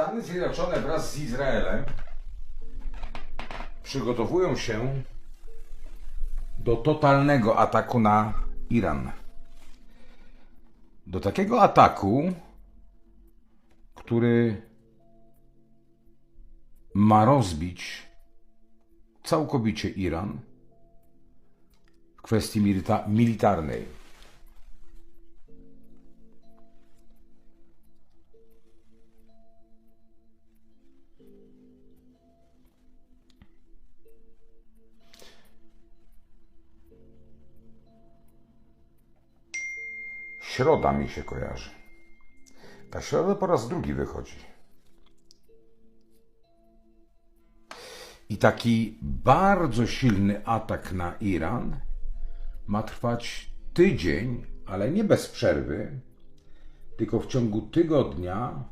Stany Zjednoczone wraz z Izraelem przygotowują się do totalnego ataku na Iran. Do takiego ataku, który ma rozbić całkowicie Iran w kwestii milita- militarnej. Środa mi się kojarzy. Ta środa po raz drugi wychodzi. I taki bardzo silny atak na Iran ma trwać tydzień, ale nie bez przerwy, tylko w ciągu tygodnia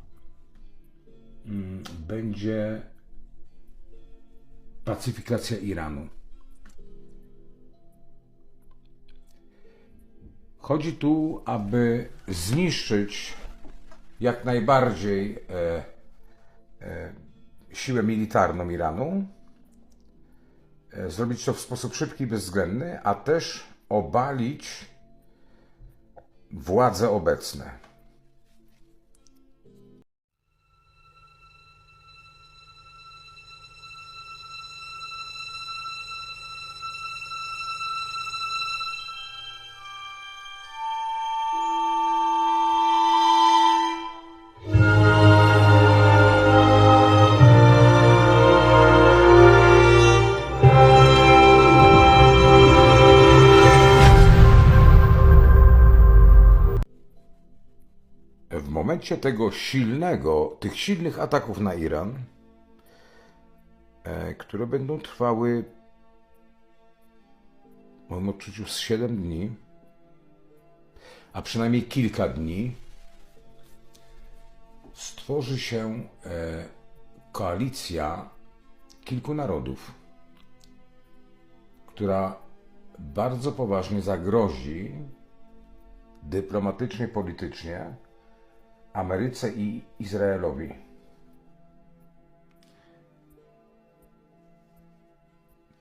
mm, będzie pacyfikacja Iranu. Chodzi tu, aby zniszczyć jak najbardziej e, e, siłę militarną Iranu, e, zrobić to w sposób szybki i bezwzględny, a też obalić władze obecne. Momencie tego silnego, tych silnych ataków na Iran, e, które będą trwały w moim odczuciu z 7 dni, a przynajmniej kilka dni, stworzy się e, koalicja kilku narodów, która bardzo poważnie zagrozi dyplomatycznie, politycznie Ameryce i Izraelowi.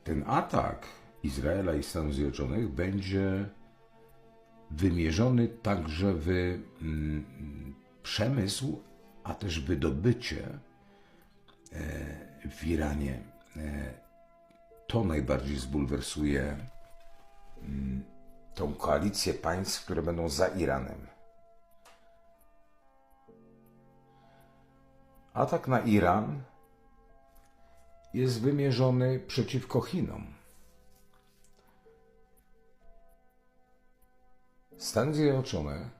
Ten atak Izraela i Stanów Zjednoczonych będzie wymierzony także w mm, przemysł, a też wydobycie e, w Iranie. E, to najbardziej zbulwersuje mm, tą koalicję państw, które będą za Iranem. Atak na Iran jest wymierzony przeciwko Chinom. Stany Zjednoczone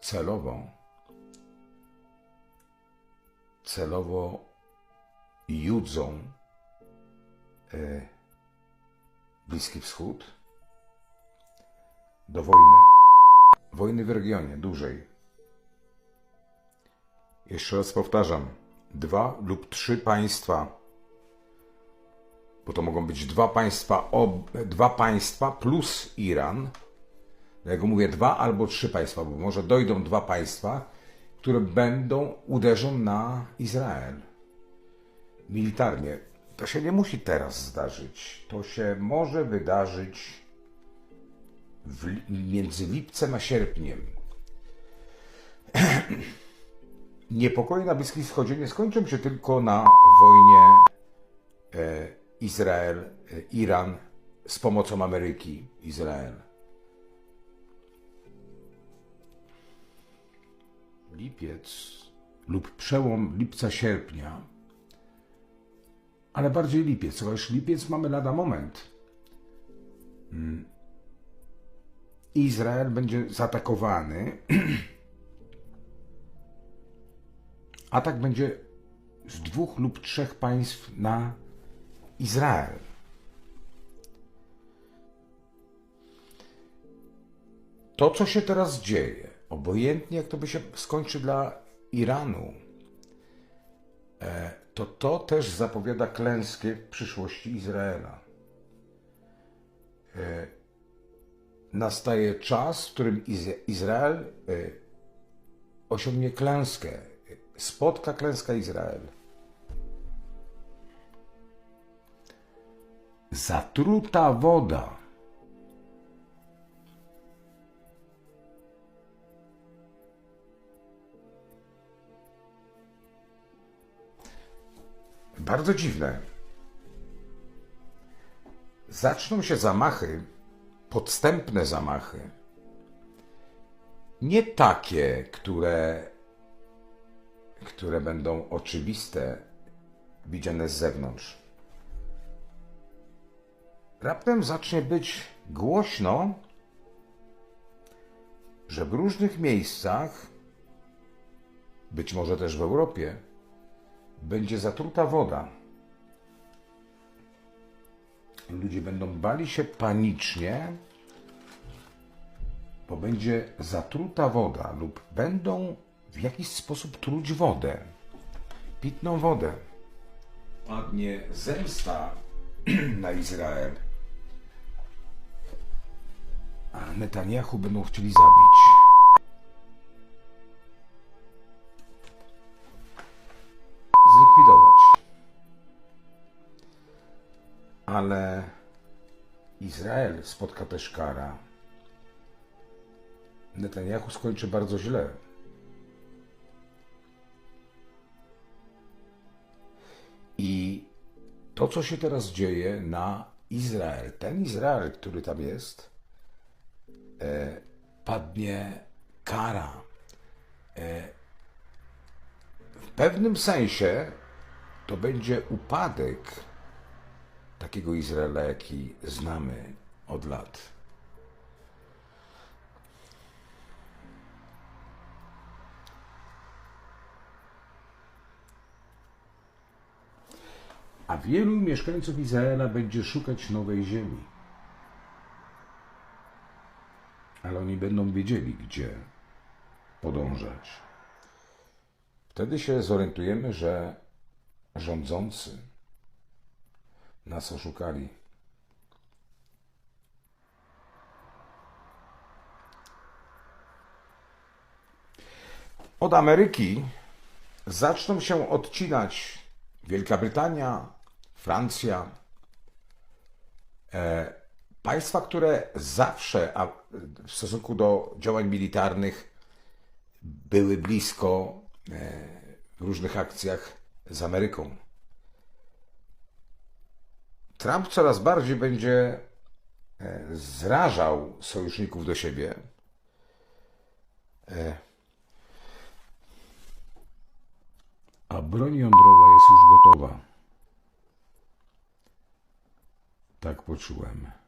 celowo celowo judzą e, Bliski Wschód do wojny. Wojny w regionie dużej. Jeszcze raz powtarzam, dwa lub trzy państwa, bo to mogą być dwa państwa, ob, dwa państwa plus Iran. Jak mówię, dwa albo trzy państwa, bo może dojdą dwa państwa, które będą, uderzą na Izrael. Militarnie. To się nie musi teraz zdarzyć. To się może wydarzyć w, między lipcem a sierpniem. Niepokoje na Bliskim Wschodzie nie skończą się tylko na wojnie e, Izrael, e, Iran z pomocą Ameryki, Izrael. Lipiec lub przełom lipca-sierpnia, ale bardziej lipiec, chociaż lipiec mamy lada moment. Mm. Izrael będzie zaatakowany Atak będzie z dwóch lub trzech państw na Izrael. To, co się teraz dzieje, obojętnie jak to by się skończy dla Iranu, e, to to też zapowiada klęskę w przyszłości Izraela. E, Nastaje czas, w którym Iz- Izrael e, osiągnie klęskę. Spotka klęska Izrael. Zatruta woda. Bardzo dziwne. Zaczną się zamachy, podstępne zamachy. Nie takie, które, które będą oczywiste, widziane z zewnątrz. Raptem zacznie być głośno, że w różnych miejscach, być może też w Europie, będzie zatruta woda. Ludzie będą bali się panicznie, bo będzie zatruta woda, lub będą w jakiś sposób truć wodę, pitną wodę. Padnie zemsta na Izrael. A Netanyahu będą chcieli zabić. Zlikwidować. Ale Izrael spotka też kara. Netanyahu skończy bardzo źle. I to, co się teraz dzieje na Izrael, ten Izrael, który tam jest, e, padnie kara. E, w pewnym sensie to będzie upadek takiego Izraela, jaki znamy od lat. A wielu mieszkańców Izraela będzie szukać nowej ziemi. Ale oni będą wiedzieli, gdzie podążać. Wtedy się zorientujemy, że rządzący nas oszukali. Od Ameryki zaczną się odcinać Wielka Brytania, Francja, e, państwa, które zawsze a, w stosunku do działań militarnych były blisko e, w różnych akcjach z Ameryką. Trump coraz bardziej będzie e, zrażał sojuszników do siebie. E, a broń jądrowa jest już gotowa. Tak poczułem.